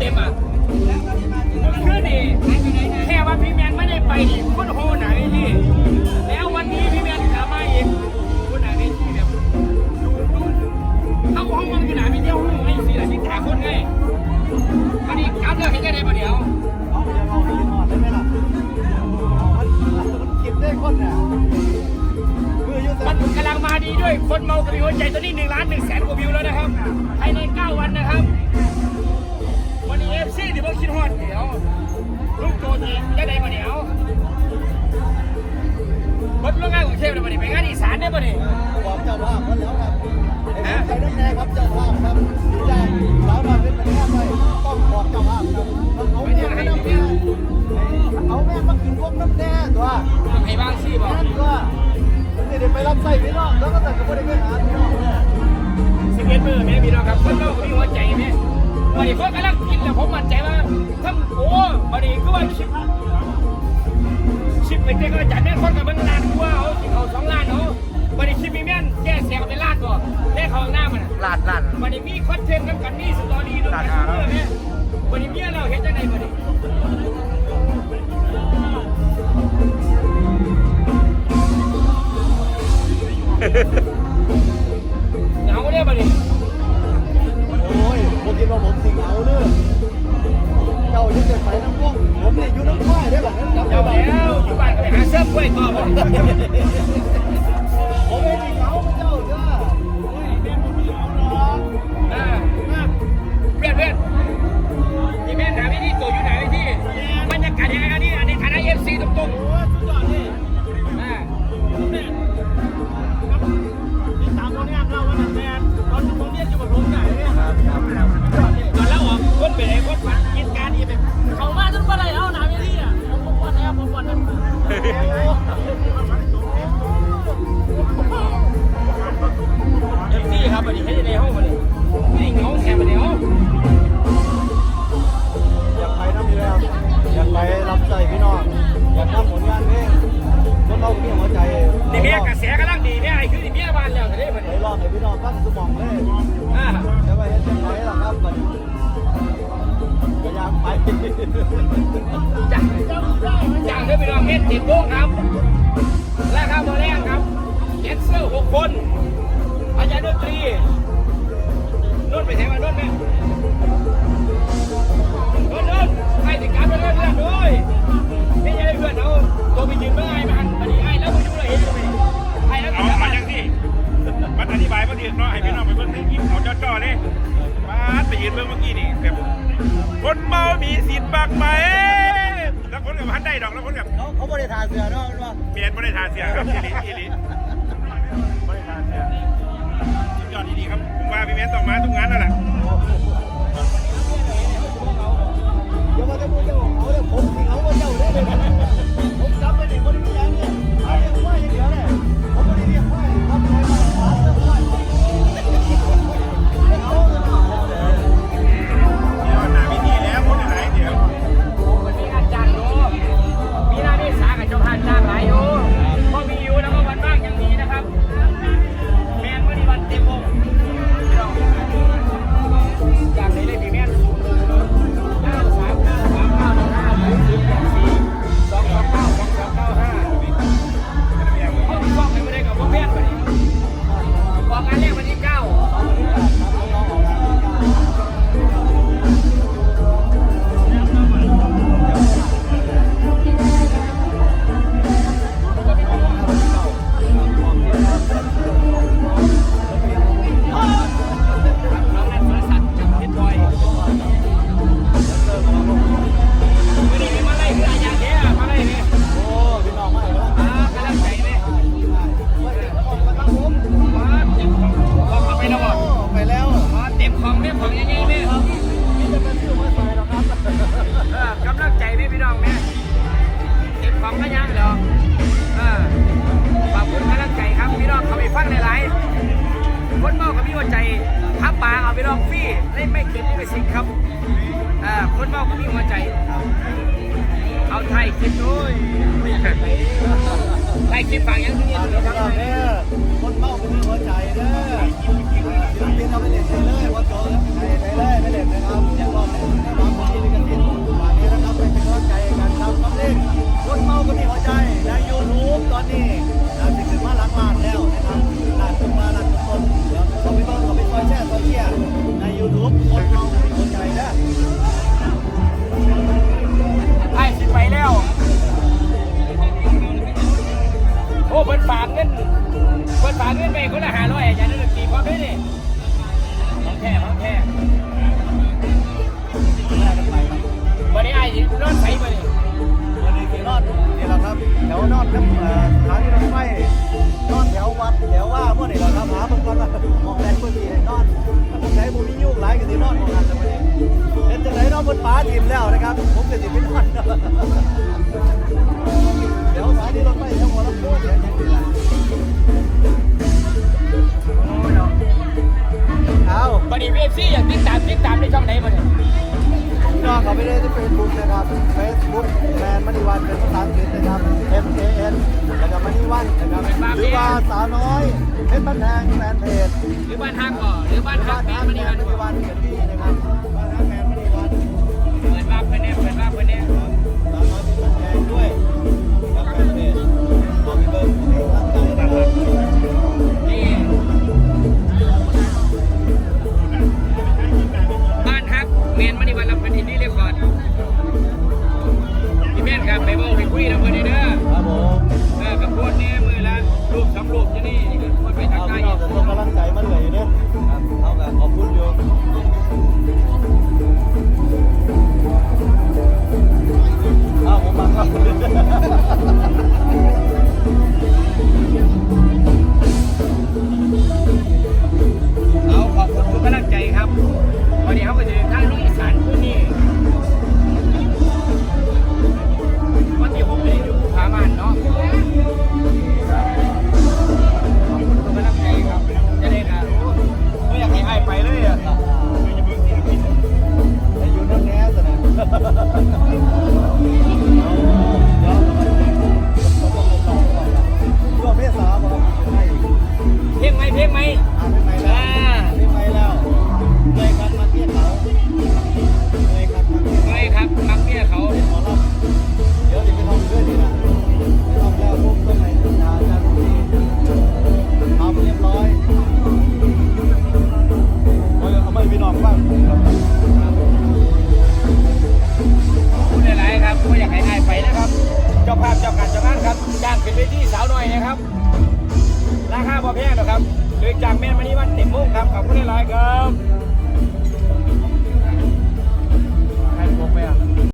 เลูกโจทีจะได้มาเดี๋ยวรถโรงงานกรุงเทพเลยมาดิไปงานอีสานได้ปะเนี่ยบอกเจ้าภาพมันแล้วครับไอ้ใจน้ำแดงครับเจ้าภาพครับดีใจสาวน้อยเป็นประธานเลยต้องบอกเจ้าภาพครับเอาแม่มาน้ำแดงเอาแม่มาขึ้นพวกน้ำแดงตัวให้บ้างซี่บอกนั่นตัวมันไม่ได้ไปรับใส่พี่น้องแล้วก็แต่ก็ไม่ได้ไปหาพี่น้องเนี่ยสิบเอ็ดมือแม่พี่น้องครับคนเราก็มีหัวใจแม่ วันนี้คนกำลังกินแล้วผมมั่นใจว่าทั้งโอ้วันนี้ก็ว่าชิปชิปไปเจ๊ก็จัดแม่คนกับเบิ้งล้านกว่าเขาสิเขาสองล้านเนาวันนี้ชิปมีแม่นแก้เสียงเป็นล้านก่อนแก้เขาหน้ามันลาดลาดวันนี้มีคอนเทนต์กันกันมีสตอรี่ด้วยกันเพื่อแม่ ผมไม่สิงเอาเจ้าเด้อโอ้ยแม่ผมไม่เอาหรอกอ่าเพื่อนเพื่อนที่แม่ถามที่ตัวอยู่ไหนที่บรรยากาศยังไงกันนี่อันนี้ฐานะเอฟซีตรงๆโอ้สุดยอดเลยอ่าติดตามผลงานเราวันนั้นแทนตอนผมเรียนอยู่กับผมใหญ่เนี่ยครับครับครับตอนแล้วออกคนไปไหนคนฝันกินการนี่ไปเขามาจนปะไรเอาหนาเวทีอะผมผมวันแล้วผมวันนั้นเจ้างจ้างด้วยไปลองเฮ็ดติดโป๊กครับราคาโมแรงครับเจ็ดเซอร์หกคนอาจารย์ดนตรีนุ่นไปไหนมานุ่นไหม เมามีสิทธิ์บักไหมแล้วคนกับพันได้ดอกแล้วคนกับเขาเขาบริทาเสือเนาะว่าเปลี่ยนบริษัทเสียครับอีลิอีลิบริษัทเสียสุดยอดดีๆครับผมว่าพี่เมย์ต้องมาทุกงานแล้วแหละ เอาไทยคลิปด้วยไล่คลิปฟังยังที่นี่ฝากดูพี่ครับงเด้อคนเมาเป็นหัวใจเด้อศิลปินเอาไปเล่นเลยว่าโจไปเลยไปเล่นนะครับอย่างรอบนี้นะครับ แถวนอนน้ำสถานีรถไฟนอนแถววัดแถวว่าเมื่อไหร่เราครับหาบางคนมมองแดนพื้นที่นอนถ้าคนไหนบุญยุ่งหลายก็สินอนมองหันแล้ไปเห็นจะไหนนอนบนฟ้าทีมแล้วนะครับ นะครับ ราคาพอแพงนะครับโดยจากแม่มานี่วันเต็มมุ่งครับ ขอบคุณหลายครับ